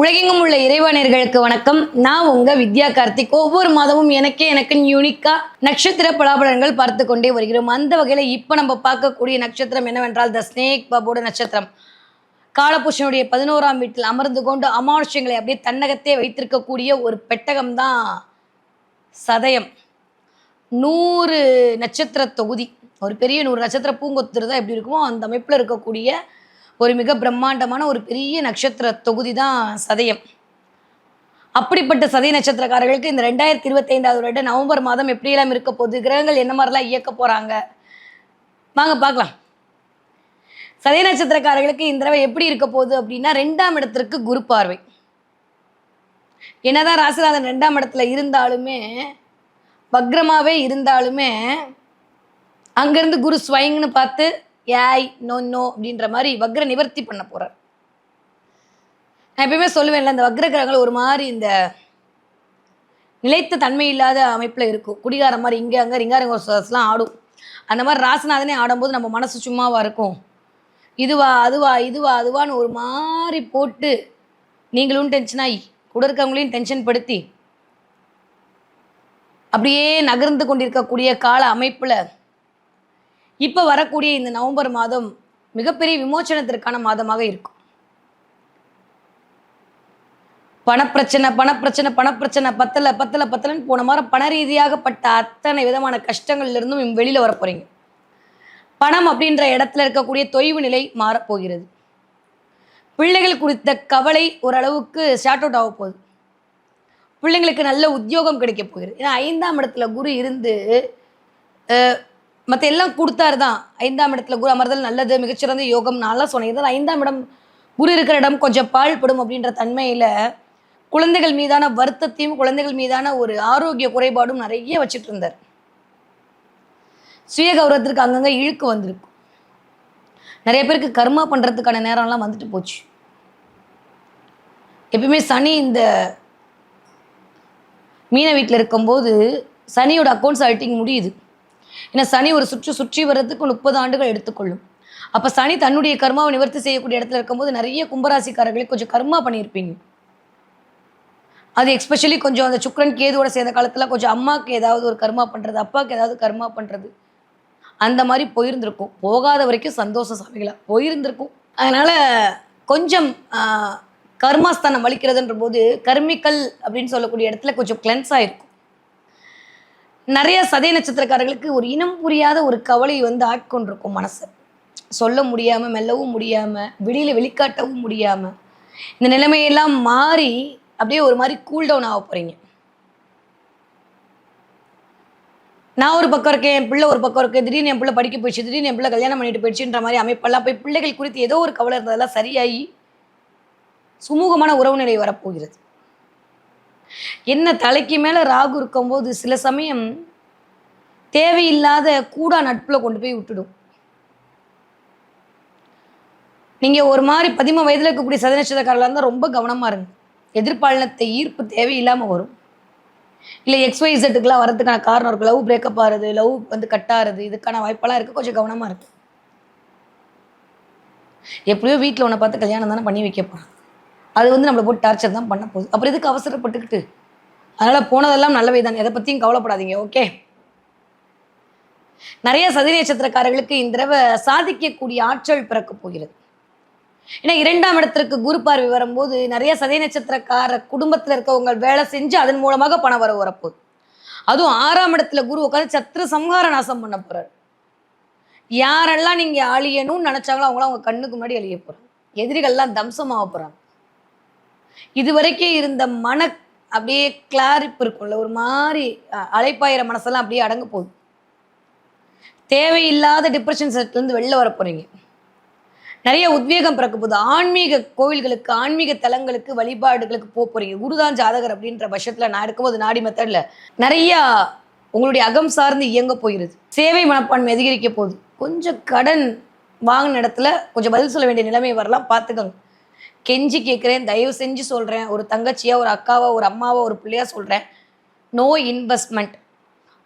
உலகெங்கும் உள்ள இறைவனர்களுக்கு வணக்கம். நான் உங்க வித்யா கார்த்திக். ஒவ்வொரு மாதமும் எனக்கே எனக்கு யூனிக்கா நட்சத்திர பலாபலன்கள் பார்த்து கொண்டே வருகிறோம். அந்த வகையில இப்போ நம்ம பார்க்கக்கூடிய நட்சத்திரம் என்னவென்றால் த ஸ்னேக் பாபோட நட்சத்திரம். காலபுஷனுடைய பதினோராம் வீட்டில் அமர்ந்து கொண்டு அமானுஷ்யங்களை அப்படியே தன்னகத்தே வைத்திருக்கக்கூடிய ஒரு பெட்டகம் தான் சதயம். நூறு நட்சத்திர தொகுதி. ஒரு பெரிய நூறு நட்சத்திர பூங்கொத்து எப்படி இருக்குமோ அந்த அமைப்பில் இருக்கக்கூடிய ஒரு மிக பிரம்மாண்டமான ஒரு பெரிய நட்சத்திர தொகுதி தான் சதயம். அப்படிப்பட்ட சதய நட்சத்திரக்காரர்களுக்கு இந்த ரெண்டாயிரத்தி இருபத்தைந்தாவது வருட நவம்பர் மாதம் எப்படியெல்லாம் இருக்க போகுது கிரகங்கள் என்ன மாதிரிலாம் இயக்க போகிறாங்க வாங்க பார்க்கலாம். சதய நட்சத்திரக்காரர்களுக்கு இந்த தடவை எப்படி இருக்க போகுது அப்படின்னா ரெண்டாம் இடத்திற்கு குரு பார்வை. என்னதான் ராசிநாதன் ரெண்டாம் இடத்துல இருந்தாலுமே வக்ரமாகவே இருந்தாலுமே அங்கேருந்து குரு ஸ்வயங்னு பார்த்து ஏய் நோ நோ அப்படின்ற மாதிரி வக்ர நிவர்த்தி பண்ண போகிறார் நான் எப்பயுமே சொல்லுவேன்ல இந்த வக்ர கிரகங்கள் ஒரு மாதிரி இந்த நிலைத்த தன்மை இல்லாத அமைப்பில் இருக்கும். குடிகாரம் மாதிரி இங்கே அங்கே ரிங்காரங்கோசஸ்லாம் ஆடும். அந்த மாதிரி ராசநாதனே ஆடும்போது நம்ம மனசு சும்மாவாக இருக்கும். இதுவா அதுவா இதுவா அதுவான்னு ஒரு மாதிரி போட்டு நீங்களும் டென்ஷன் ஆகி கூட இருக்கவங்களையும் டென்ஷன் படுத்தி அப்படியே நகர்ந்து கொண்டிருக்கக்கூடிய கால அமைப்பில் இப்போ வரக்கூடிய இந்த நவம்பர் மாதம் மிகப்பெரிய விமோச்சனத்திற்கான மாதமாக இருக்கும். பணப்பிரச்சனை பணப்பிரச்சனை பணப்பிரச்சனை பத்தல பத்தல பத்தலன்னு போன மாதம் பண ரீதியாகப்பட்ட அத்தனை விதமான கஷ்டங்கள்ல இருந்தும் வெளியில வர போறீங்க பணம் அப்படின்ற இடத்துல இருக்கக்கூடிய தொய்வு நிலை மாறப்போகிறது. பிள்ளைகள் குறித்த கவலை ஓரளவுக்கு ஷார்ட் அவுட் ஆக போகுது. பிள்ளைங்களுக்கு நல்ல உத்தியோகம் கிடைக்க போகிறது ஏன்னா ஐந்தாம் இடத்துல குரு இருந்து மற்ற எல்லாம் கொடுத்தாரு தான். ஐந்தாம் இடத்துல குரு அமர்தல் நல்லது மிகச்சிறந்த யோகம். நான்லாம் சொன்னேன். இதான் ஐந்தாம் இடம். குரு இருக்கிற இடம் கொஞ்சம் பாழ்படும் அப்படின்ற தன்மையில் குழந்தைகள் மீதான வருத்தத்தையும் குழந்தைகள் மீதான ஒரு ஆரோக்கிய குறைபாடும் நிறைய வச்சுட்டு இருந்தார். சுய கௌரவத்திற்கு அங்கங்கே இழுக்கு வந்திருக்கும் நிறைய பேருக்கு கர்மா பண்ணுறதுக்கான நேரம்லாம் வந்துட்டு போச்சு. எப்பயுமே சனி இந்த மீன வீட்டில் இருக்கும்போது சனியோட அக்கௌண்ட்ஸ் ஆல்ட்டிங் முடியுது. ஏன்னா சனி ஒரு சுற்று சுற்றி வர்றதுக்கு முப்பது ஆண்டுகள் எடுத்துக்கொள்ளும். அப்போ சனி தன்னுடைய கர்மாவை நிவர்த்தி செய்யக்கூடிய இடத்துல இருக்கும்போது நிறைய கும்பராசிக்காரர்களுக்கு கொஞ்சம் கர்மா பண்ணியிருப்பீங்க. அது எக்ஸ்பெஷலி கொஞ்சம் அந்த சுக்ரன் கேதுவோட சேர்ந்த காலத்தில் கொஞ்சம் அம்மாவுக்கு ஏதாவது ஒரு கர்மா பண்ணுறது அப்பாவுக்கு ஏதாவது கர்மா பண்ணுறது அந்த மாதிரி போயிருந்திருக்கும். போகாத வரைக்கும் சந்தோஷ சாமிகளா? போயிருந்திருக்கும். அதனால் கொஞ்சம் கர்மாஸ்தானம் வலிக்கிறதுன்ற போது கர்மிக்கல் அப்படின்னு சொல்லக்கூடிய இடத்துல கொஞ்சம் கிளென்ஸ் இருக்கும் நிறைய சதய நட்சத்திரக்காரர்களுக்கு ஒரு இனம் புரியாத ஒரு கவலை வந்து ஆட்கொண்டிருக்கும் மனசை. சொல்ல முடியாமல் மெல்லவும் முடியாமல் வெளியில் வெளிக்காட்டவும் முடியாமல் இந்த நிலைமையெல்லாம் மாறி அப்படியே ஒரு மாதிரி கூல் டவுன் ஆக போகிறீங்க நான் ஒரு பக்கம் இருக்கேன் என் பிள்ளை ஒரு பக்கம் இருக்கேன் திடீர்னு என் பிள்ளை படிக்க போயிடுச்சு திடீர்னு என் பிள்ளை கல்யாணம் பண்ணிட்டு போயிடுச்சுன்ற மாதிரி அமைப்பெல்லாம் போய் பிள்ளைகள் குறித்து ஏதோ ஒரு கவலை இருந்ததெல்லாம் சரியாகி சுமூகமான உறவு நிலை வரப்போகிறது. என்ன தலைக்கு மேலே ராகு இருக்கும்போது சில சமயம் தேவையில்லாத கூடா நட்புல கொண்டு போய் விட்டுடும். நீங்க ஒரு மாதிரி பதிம வயதுல இருக்கக்கூடிய சதநட்சத்திரக்காரர்களாக இருந்தால் ரொம்ப கவனமா இருங்க. எதிர்பாலனத்தை ஈர்ப்பு தேவையில்லாம வரும். இல்லை எக்ஸ்ஒய் இசட்டுக்கெல்லாம் வரதுக்கான காரணம் இருக்கு. லவ் பிரேக்கப் ஆகிறது லவ் வந்து கட் ஆகிறது இதுக்கான வாய்ப்பெல்லாம் இருக்கு. கொஞ்சம் கவனமா இருக்கு எப்படியோ வீட்டில் உன்னை பார்த்து கல்யாணம் தானே பண்ணி வைக்க போறான். அது வந்து நம்மளை போட்டு டார்ச்சர் தான் பண்ண போகுது. அப்புறம் எதுக்கு அவசரப்பட்டுக்கிட்டு? அதனால் போனதெல்லாம் நல்லவை தான். எதை பற்றியும் கவலைப்படாதீங்க ஓகே நிறைய சதி நட்சத்திரக்காரர்களுக்கு இந்த தடவை சாதிக்கக்கூடிய ஆற்றல் பிறக்க போகிறது. ஏன்னா இரண்டாம் இடத்திற்கு குரு பார்வை வரும்போது நிறைய சதய நட்சத்திரக்கார குடும்பத்தில் இருக்கவங்க வேலை செஞ்சு அதன் மூலமாக பணம் வர வரப்போகுது. அதுவும் ஆறாம் இடத்துல குரு உட்காந்து சத்திர சம்ஹார நாசம் பண்ண போறார். யாரெல்லாம் நீங்க அழியணும்னு நினைச்சாங்களோ அவங்களாம் அவங்க கண்ணுக்கு முன்னாடி அழிய போறாங்க. எதிரிகள்லாம் தம்சமாக போறாங்க. இதுவரைக்கும் இருந்த மன அப்படியே கிளாரிப்பு இருக்கும்ல ஒரு மாதிரி அலைப்பாயிற மனசெல்லாம் அப்படியே அடங்க போகுது. தேவையில்லாத டிப்ரெஷன் செட்லேருந்து வெளில வர போகிறீங்க நிறைய உத்வேகம் பிறக்க போகுது. ஆன்மீக கோவில்களுக்கு ஆன்மீக தலங்களுக்கு வழிபாடுகளுக்கு போக போறீங்க. குருதான் ஜாதகர் அப்படின்ற பட்சத்தில் நான் இருக்கும்போது நாடி மெத்தடில் நிறையா உங்களுடைய அகம் சார்ந்து இயங்க போகிறது. சேவை மனப்பான்மை அதிகரிக்க போகுது. கொஞ்சம் கடன் வாங்கின இடத்துல கொஞ்சம் பதில் சொல்ல வேண்டிய நிலைமை வரலாம். பார்த்துக்கோங்க. கெஞ்சி கேட்குறேன் தயவு செஞ்சு சொல்கிறேன் ஒரு தங்கச்சியாக ஒரு அக்காவா ஒரு அம்மாவா ஒரு பிள்ளையா சொல்கிறேன் நோ இன்வெஸ்ட்மெண்ட்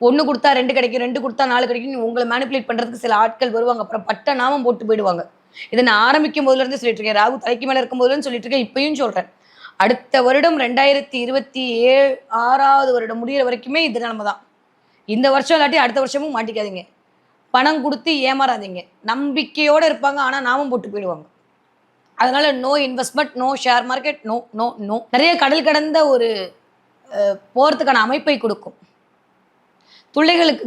ஒன்று கொடுத்தா ரெண்டு கிடைக்கும் ரெண்டு கொடுத்தா நாலு கிடைக்கும். உங்களை மேனிப்புலேட் பண்ணுறதுக்கு சில ஆட்கள் வருவாங்க. அப்புறம் பட்ட நாமம் போட்டு போயிடுவாங்க. இதை நான் ஆரம்பிக்கும் போதுலேருந்து சொல்லிட்டு இருக்கேன். ராகு தலைக்கு மேலே இருக்கும் போதுலேருந்து சொல்லிட்டு இருக்கேன். இப்பயும் சொல்கிறேன் அடுத்த வருடம் ரெண்டாயிரத்தி இருபத்தி ஏழு ஆறாவது வருடம் முடிகிற வரைக்குமே இது நிலமை தான். இந்த வருஷம் இல்லாட்டி அடுத்த வருஷமும் மாட்டிக்காதீங்க. பணம் கொடுத்து ஏமாறாதீங்க. நம்பிக்கையோடு இருப்பாங்க ஆனால் நாமும் போட்டு போயிடுவாங்க. அதனால no investment no share market no no no நிறைய கடல் கடந்த ஒரு போகிறதுக்கான அமைப்பை கொடுக்கும். பிள்ளைகளுக்கு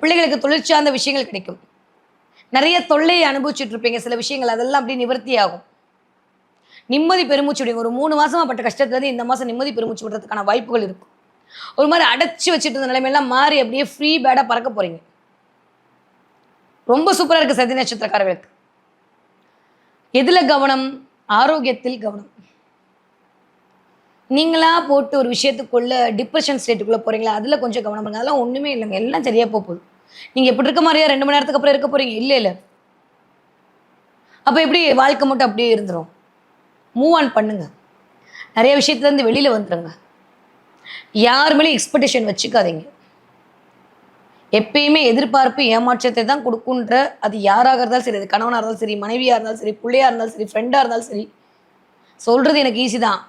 பிள்ளைகளுக்கு தொழில் சார்ந்த விஷயங்கள் கிடைக்கும். நிறைய தொல்லையை அனுபவிச்சுட்டு இருப்பீங்க. சில விஷயங்கள் அதெல்லாம் அப்படியே நிவர்த்தி ஆகும். நிம்மதி பெருமூச்சு விடுங்க. ஒரு மூணு மாசமா பட்ட கஷ்டத்துல இருந்து இந்த மாசம் நிம்மதி பெருமூச்சு விடுறதுக்கான வாய்ப்புகள் இருக்கும். ஒரு மாதிரி அடைச்சி வச்சுட்டு இருந்த நிலைமையெல்லாம் மாறி அப்படியே ஃப்ரீ பேடா பறக்க போறீங்க. ரொம்ப சூப்பரா இருக்கு சதி நட்சத்திரக்காரர்களுக்கு. எதுல கவனம்? ஆரோக்கியத்தில் கவனம். நீங்களா போட்டு ஒரு விஷயத்துக்குள்ள டிப்ரெஷன் ஸ்டேட்டுக்குள்ள போறீங்களா? அதுல கொஞ்சம் கவனம் பண்ணுங்க. அதெல்லாம் ஒண்ணுமே இல்லைங்க. எல்லாம் சரியா போகுது. நீங்க எப்படி இருக்க மாதிரியா ரெண்டு மணி நேரத்துக்கு அப்புறம் இருக்க போறீங்க? இல்லை இல்லை. அப்போ எப்படி வாழ்க்கை மட்டும் அப்படியே இருந்துரும்? மூவ் ஆன் பண்ணுங்க. நிறைய விஷயத்துலேருந்து வெளியில் வந்துடுங்க யாருமே யார் மேலேயும் எக்ஸ்பெக்டேஷன் வச்சுக்காதீங்க. எப்பயுமே எதிர்பார்ப்பு ஏமாற்றத்தை தான் கொடுக்குன்ற அது யாராக இருந்தாலும் சரி அது கணவனாக இருந்தாலும் சரி மனைவியாக இருந்தாலும் சரி பிள்ளையாக இருந்தாலும் சரி ஃப்ரெண்டாக இருந்தாலும் சரி சொல்கிறது எனக்கு ஈஸி தான்.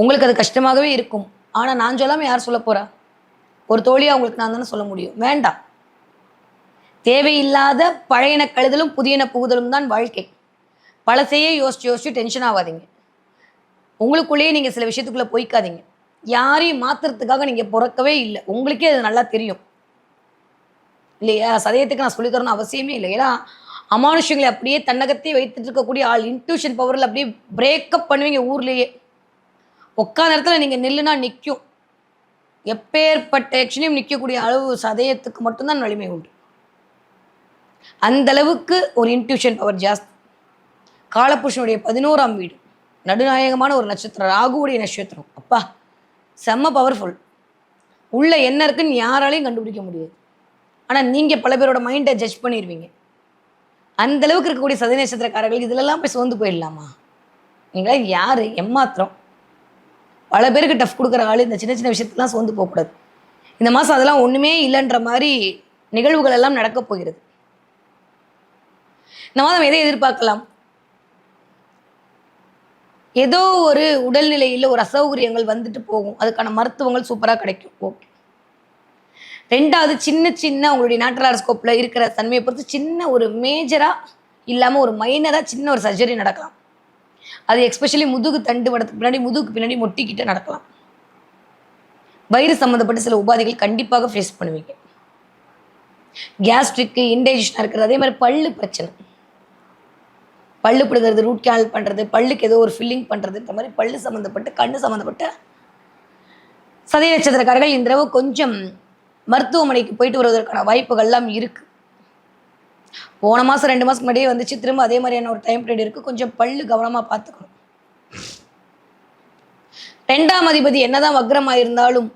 உங்களுக்கு அது கஷ்டமாகவே இருக்கும். ஆனால் நான் சொல்லாமல் யார் சொல்ல போகிறா ஒரு தோழியாக உங்களுக்கு நான் தானே சொல்ல முடியும். வேண்டாம். தேவையில்லாத பழையன கழுதலும் புதியன புகுதலும் தான் வாழ்க்கை. பழசையே யோசிச்சு யோசிச்சு டென்ஷன் ஆகாதீங்க உங்களுக்குள்ளேயே நீங்கள் சில விஷயத்துக்குள்ளே போய்க்காதீங்க. யாரையும் மாத்துறதுக்காக நீங்கள் பிறக்கவே இல்லை. உங்களுக்கே அது நல்லா தெரியும். இல்லையா? சதயத்துக்கு நான் சொல்லித்தரணும் அவசியமே இல்லை. ஏன்னா அமானுஷங்களை அப்படியே தன்னகத்தையே வைத்துட்டு இருக்கக்கூடிய ஆள் இன்ட்யூஷன் பவரில் அப்படியே பிரேக்கப் பண்ணுவீங்க ஊர்லேயே. உட்காந்த இடத்துல நீங்கள் நில்லுனா நிற்கும் எப்பேற்பட்ட ஆக்ஷனையும் நிற்கக்கூடிய அளவு சதயத்துக்கு மட்டும்தான் வலிமை உண்டு. அந்த அளவுக்கு ஒரு இன்ட்யூஷன் பவர் ஜாஸ்தி. காலபுருஷனுடைய பதினோராம் வீடு. நடுநாயகமான ஒரு நட்சத்திரம் ராகுவுடைய நட்சத்திரம். அப்பா செம்ம பவர்ஃபுல் உள்ள என்ன இருக்குன்னு யாராலையும் கண்டுபிடிக்க முடியாது. ஆனால் நீங்கள் பல பேரோட மைண்டை ஜட்ஜ் பண்ணிடுவீங்க அந்த அளவுக்கு இருக்கக்கூடிய சதி நட்சத்திரக்காரர்கள் இதுலலாம் போய் சோர்ந்து போயிடலாமா? நீங்களா யார்? எம்மாத்திரம். பல பேருக்கு டஃப் கொடுக்குற ஆள் இந்த சின்ன சின்ன விஷயத்தெல்லாம் சோர்ந்து போகக்கூடாது. இந்த மாதம் அதெல்லாம் ஒன்றுமே இல்லைன்ற மாதிரி நிகழ்வுகள் எல்லாம் நடக்கப் போகிறது. இந்த மாதம் எதை எதிர்பார்க்கலாம்? ஏதோ ஒரு உடல்நிலையில் ஒரு அசௌகரியங்கள் வந்துட்டு போகும். அதுக்கான மருத்துவங்கள் சூப்பராக கிடைக்கும். ஓகே. ரெண்டாவது சின்ன சின்ன உங்களுடைய நேட்டரல் ஸ்கோப்பில் இருக்கிற தன்மையை பொறுத்து சின்ன ஒரு மேஜராக இல்லாமல் ஒரு மைனராக சின்ன ஒரு சர்ஜரி நடக்கலாம். அது எக்ஸ்பெஷலி முதுகு தண்டு வடத்துக்கு பின்னாடி முதுகுக்கு பின்னாடி மொட்டிக்கிட்ட நடக்கலாம். வயிறு சம்மந்தப்பட்ட சில உபாதைகள் கண்டிப்பாக ஃபேஸ் பண்ணுவீங்க. கேஸ்ட்ரிக்கு இன்டைஜஷனாக இருக்கிறது அதே மாதிரி பல்லு பிரச்சனை. பல்லு பிடுங்கிறது ரூட் கேனல் பண்ணுறது பல்லுக்கு ஏதோ ஒரு ஃபில்லிங் பண்ணுறது இந்த மாதிரி பல்லு சம்மந்தப்பட்ட கண்ணு சம்மந்தப்பட்ட சதய நட்சத்திரக்காரர்கள் இந்த தடவை கொஞ்சம் மருத்துவமனைக்கு போயிட்டு வருவதற்கான வாய்ப்புகள்லாம் இருக்கு. போன மாதம் ரெண்டு மாதத்துக்கு முன்னாடியே வந்துச்சு. திரும்ப அதே மாதிரியான ஒரு டைம் பீரியட் இருக்கு. கொஞ்சம் பல்லு கவனமாக பார்த்துக்கணும். ரெண்டாம் அதிபதி என்னதான் வக்ரமாக இருந்தாலும்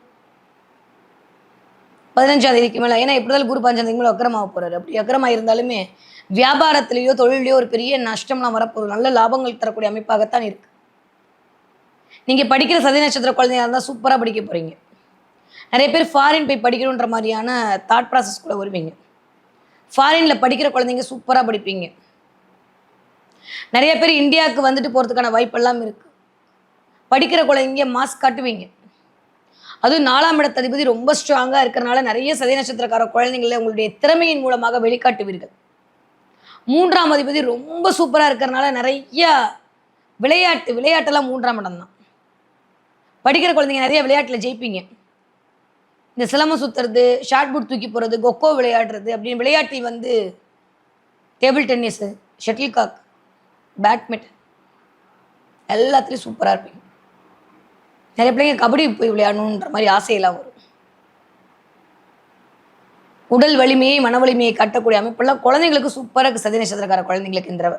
பதினஞ்சாம் தேதிக்கு மேலே ஏன்னா எப்படி குரு பஞ்சாம் தேதிக்கு மேலே வக்ரமாக போகிறாரு அப்படி வக்ரமாக இருந்தாலுமே வியாபாரத்திலேயோ தொழிலையோ ஒரு பெரிய நஷ்டம்லாம் வரப்போகுது. நல்ல லாபங்கள் தரக்கூடிய அமைப்பாகத்தான் இருக்குது நீங்கள் படிக்கிற சதி நட்சத்திர குழந்தையாக இருந்தால் சூப்பராக படிக்க போகிறீங்க நிறைய பேர் ஃபாரின் போய் படிக்கணுன்ற மாதிரியான தாட் ப்ராசஸ்குள்ளே வருவீங்க. ஃபாரினில் படிக்கிற குழந்தைங்க சூப்பராக படிப்பீங்க. நிறைய பேர் இந்தியாவுக்கு வந்துட்டு போகிறதுக்கான வாய்ப்பெல்லாம் இருக்குது படிக்கிற குழந்தைங்க மாஸ்க் காட்டுவீங்க. அதுவும் நாலாம் இடத்த அதிபதி ரொம்ப ஸ்ட்ராங்காக இருக்கிறனால நிறைய சதய நட்சத்திரக்கார குழந்தைங்களை உங்களுடைய திறமையின் மூலமாக வெளிக்காட்டுவீர்கள். மூன்றாம் அதிபதி ரொம்ப சூப்பராக இருக்கிறனால நிறைய விளையாட்டு விளையாட்டெல்லாம் மூன்றாம் இடம் தான். படிக்கிற குழந்தைங்க நிறைய விளையாட்டில் ஜெயிப்பீங்க. இந்த சிலம்பம் சுற்றுறது ஷார்ட் புட் தூக்கி போகிறது கொக்கோ விளையாடுறது அப்படின்னு விளையாட்டில் வந்து டேபிள் டென்னிஸு ஷட்டில்காக் பேட்மிண்டன் எல்லாத்துலேயும் சூப்பராக இருப்பீங்க. நிறைய பிள்ளைங்க கபடி போய் விளையாடணுன்ற மாதிரி ஆசையெல்லாம் வரும். உடல் வலிமையை மன வலிமையை கட்டக்கூடிய அமைப்பெல்லாம் குழந்தைங்களுக்கு சூப்பராக இருக்குது சதி நட்சத்திரக்கார குழந்தைங்களுக்கு இந்த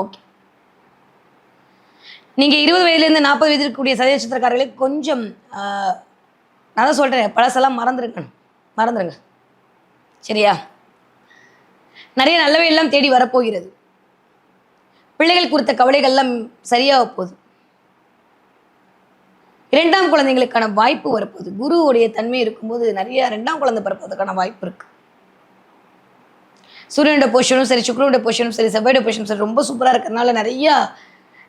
ஓகே நீங்கள் இருபது வயதுலேருந்து நாற்பது வயது இருக்கக்கூடிய சதி நட்சத்திரக்காரர்களுக்கு கொஞ்சம் நான் தான் சொல்கிறேன் பழசெல்லாம் மறந்துருங்க. மறந்துடுங்க சரியா? நிறைய நல்லவை எல்லாம் தேடி வரப்போகிறது. பிள்ளைகள் குறித்த கவலைகள்லாம் சரியாக போகுது. இரண்டாம் குழந்தைங்களுக்கான வாய்ப்பு வரப்போகுது. குருவுடைய தன்மை இருக்கும்போது நிறைய ரெண்டாம் குழந்தை பிறப்பதற்கான வாய்ப்பு இருக்கு. சூரியனோட பொசிஷனும் சரி சுக்கரனோட பொசிஷனும் சரி செவ்வாயோட பொசிஷனும் சரி ரொம்ப சூப்பராக இருக்கிறதுனால நிறைய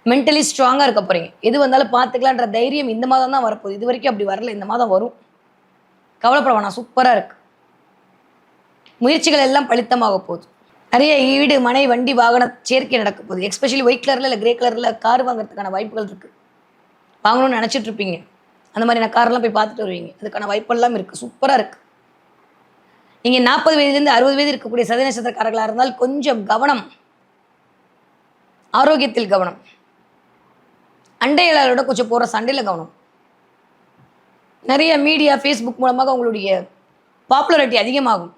மென்டலி ஸ்ட்ராங்காக இருக்க போகிறீங்க எது வந்தாலும் பார்த்துக்கலான்ற தைரியம் இந்த மாதம் தான் வரப்போகுது. இது வரைக்கும் அப்படி வரல. இந்த மாதம் வரும். கவலைப்பட வேணாம். சூப்பராக இருக்கு. முயற்சிகள் எல்லாம் பலித்தமாக போகுது. நிறைய வீடு மனை வண்டி வாகன சேர்க்கை நடக்க போகுது. எக்ஸ்பெஷலி ஒயிட் கலரில் இல்லை கிரே கலரில் கார் வாங்குறதுக்கான வாய்ப்புகள் இருக்குது வாங்கணும்னு நினச்சிட்டு இருப்பீங்க. அந்த மாதிரி நான் காரெல்லாம் போய் பார்த்துட்டு வருவீங்க. அதுக்கான வாய்ப்பெல்லாம் இருக்குது சூப்பராக இருக்குது நீங்கள் நாற்பது வயதுலேருந்து அறுபது வயது இருக்கக்கூடிய சதய நட்சத்திரக்காரர்களாக இருந்தால் கொஞ்சம் கவனம். ஆரோக்கியத்தில் கவனம். அண்டையாளரோட கொஞ்சம் போகிற சண்டையில் கவனம். நிறைய மீடியா ஃபேஸ்புக் மூலமாக உங்களுடைய பாப்புலரிட்டி அதிகமாகும்.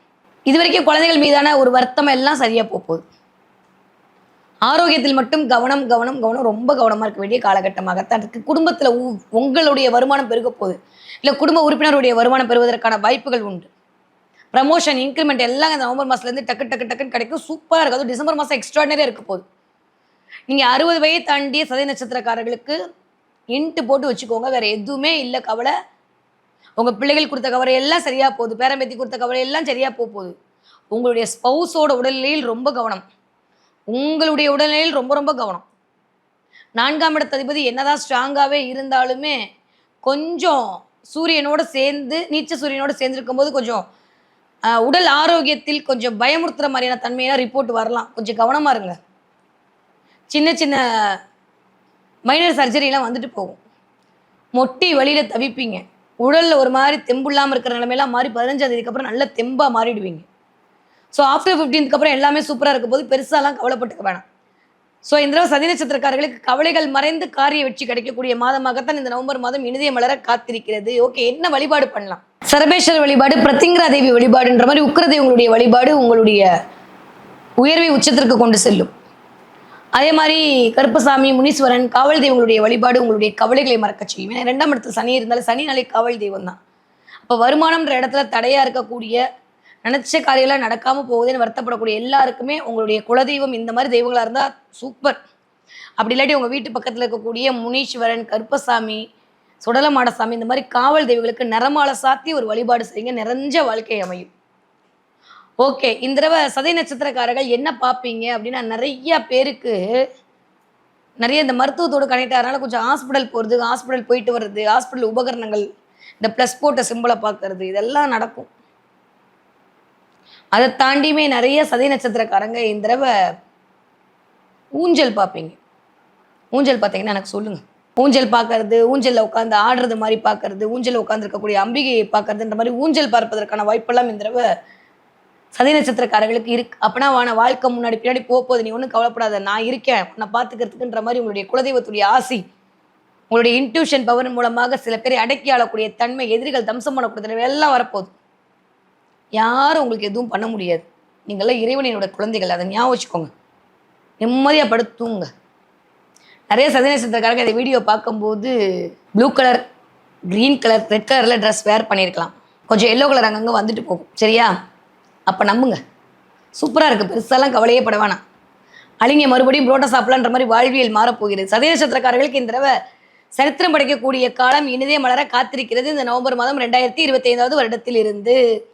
இது வரைக்கும் குழந்தைகள் மீதான ஒரு வருத்தம் எல்லாம் சரியாக போகுது. ஆரோக்கியத்தில் மட்டும் கவனம் கவனம் கவனம் ரொம்ப கவனமாக இருக்க வேண்டிய காலகட்டமாகத்தான் இருக்குது குடும்பத்தில் உங்களுடைய வருமானம் பெருக போகுது. இல்லை குடும்ப உறுப்பினருடைய வருமானம் பெறுவதற்கான வாய்ப்புகள் உண்டு. ப்ரமோஷன் இன்க்ரிமெண்ட் எல்லாம் இந்த நவம்பர் மாதத்துலேருந்து டக்கு டக்கு டக்குன்னு கிடைக்கும். சூப்பராக இருக்கும் அதுவும் டிசம்பர் மாதம் எக்ஸ்ட்ராடனரியாக இருக்க போகுது. நீங்கள் அறுபது வயது தாண்டிய சதய நட்சத்திரக்காரர்களுக்கு இன்ட்டு போட்டு வச்சுக்கோங்க. வேறு எதுவுமே இல்லை கவலை. உங்கள் பிள்ளைகள் கொடுத்த கவலை எல்லாம் சரியாக போகுது. பேரம்பேத்தி கொடுத்த கவலை எல்லாம் சரியாக போக போகுது. உங்களுடைய ஸ்பௌஸோட உடல்நிலையில் ரொம்ப கவனம். உங்களுடைய உடல்நிலையில் ரொம்ப ரொம்ப கவனம். நான்காம் இடத்த அதிபதி என்னதான் ஸ்ட்ராங்காகவே இருந்தாலுமே கொஞ்சம் சூரியனோட சேர்ந்து நீச்ச சூரியனோடு சேர்ந்துருக்கும் போது கொஞ்சம் உடல் ஆரோக்கியத்தில் கொஞ்சம் பயமுறுத்துகிற மாதிரியான தன்மையாக ரிப்போர்ட் வரலாம். கொஞ்சம் கவனமாக இருங்க. சின்ன சின்ன மைனர் சர்ஜரிலாம் வந்துட்டு போகும். மொட்டி வழியில் தவிப்பீங்க. உடலில் ஒரு மாதிரி தெம்பு இல்லாமல் இருக்கிற நிலமையெல்லாம் மாறி பதினஞ்சாம் தேதிக்கு அப்புறம் நல்ல தெம்பாக மாறிடுவீங்க. ஸோ ஆஃப்டர் ஃபிஃப்டீன்த்துக்கு அப்புறம் எல்லாமே சூப்பராக இருக்கும் போது பெருசாலாம் கவலைப்பட்டுக்க வேணாம். ஸோ இந்த தடவை சதி நட்சத்திரக்காரர்களுக்கு கவலைகள் மறைந்து காரிய வெற்றி கிடைக்கக்கூடிய மாதமாகத்தான் இந்த நவம்பர் மாதம் இனிதய மலர காத்திருக்கிறது. ஓகே என்ன வழிபாடு பண்ணலாம்? சரபேஸ்வரர் வழிபாடு பிரத்திங்கரா தேவி வழிபாடுன்ற மாதிரி உக்கிரதேவங்களுடைய வழிபாடு உங்களுடைய உயர்வை உச்சத்திற்கு கொண்டு செல்லும். அதே மாதிரி கருப்பசாமி முனீஸ்வரன் காவல் தெய்வங்களுடைய வழிபாடு உங்களுடைய கவலைகளை மறக்க செய்யும். ஏன்னா ரெண்டாம் இடத்துல சனி இருந்தாலும் சனி நாளை காவல் தெய்வம் தான். அப்போ வருமானம்ன்ற இடத்துல தடையாக இருக்கக்கூடிய நினச்ச காரியெல்லாம் நடக்காமல் போகுதுன்னு வருத்தப்படக்கூடிய எல்லாருக்குமே உங்களுடைய குலதெய்வம் இந்த மாதிரி தெய்வங்களாக இருந்தால் சூப்பர். அப்படி இல்லாட்டி உங்கள் வீட்டு பக்கத்தில் இருக்கக்கூடிய முனீஸ்வரன் கருப்பசாமி சுடலமாடசாமி இந்த மாதிரி காவல் தெய்வங்களுக்கு நிறமாலை சாத்தி ஒரு வழிபாடு செய்யுங்க. நிறைஞ்ச வாழ்க்கை அமையும். ஓகே இந்த தடவை சதை நட்சத்திரக்காரர்கள் என்ன பார்ப்பீங்க அப்படின்னா நிறைய பேருக்கு நிறைய இந்த மருத்துவத்தோடு கனெக்ட் ஆகிறனால கொஞ்சம் ஹாஸ்பிட்டல் போகிறது ஹாஸ்பிட்டல் போயிட்டு வர்றது ஹாஸ்பிட்டல் உபகரணங்கள் இந்த ப்ளஸ் போட்ட சிம்பிளை பார்க்கறது இதெல்லாம் நடக்கும். அதை தாண்டியுமே நிறைய சதை நட்சத்திரக்காரங்க இந்த தடவை ஊஞ்சல் பார்ப்பீங்க. ஊஞ்சல் பார்த்தீங்கன்னா எனக்கு சொல்லுங்க. ஊஞ்சல் பார்க்கறது ஊஞ்சலில் உட்காந்து ஆடுறது மாதிரி பார்க்கறது ஊஞ்சல் உட்காந்து இருக்கக்கூடிய அம்பிகையை பார்க்கறதுன்ற மாதிரி ஊஞ்சல் பார்ப்பதற்கான வாய்ப்பெல்லாம் இந்த தடவை சதி நட்சத்திரக்காரர்களுக்கு இருக்கு. அப்படின்னா வான வாழ்க்கை முன்னாடி பின்னாடி போக போகுது. நீ ஒன்றும் கவலைப்படாத. நான் இருக்கேன். உன்னை பார்த்துக்கிறதுக்குன்ற மாதிரி உங்களுடைய குலதெய்வத்துடைய ஆசி உங்களுடைய இன்ட்யூஷன் பவர் மூலமாக சில பேரை அடக்கி ஆளக்கூடிய தன்மை எதிரிகள் தம்சம் பண்ணக்கூடிய எல்லாம் வரப்போகுது. யாரும் உங்களுக்கு எதுவும் பண்ண முடியாது. நீங்களாம் இறைவனினோட குழந்தைகள். அதை ஞாபகம் வச்சுக்கோங்க. நிம்மதியாக படுத்துங்க நிறைய சதி நட்சத்திரக்காரங்க இந்த வீடியோ பார்க்கும்போது blue colour green colour red கலரில் ட்ரெஸ் வேர் பண்ணியிருக்கலாம் கொஞ்சம் எல்லோ கலர் அங்கங்கே வந்துட்டு போகும். சரியா? அப்போ நம்புங்க. சூப்பராக இருக்குது பெருசாலாம் கவலையே பட வேணாம். அழிங்க மறுபடியும் புரோட்டா சாப்பிடலான்ற மாதிரி வாழ்வியல் மாறப்போகிறது. சதய நட்சத்திரக்காரர்களுக்கு இந்த தடவை சரித்திரம் படைக்கக்கூடிய காலம் இனிதே மலர காத்திருக்கிறது. இந்த நவம்பர் மாதம் ரெண்டாயிரத்தி இருபத்தி ஐந்தாவது வருடத்தில் இருந்து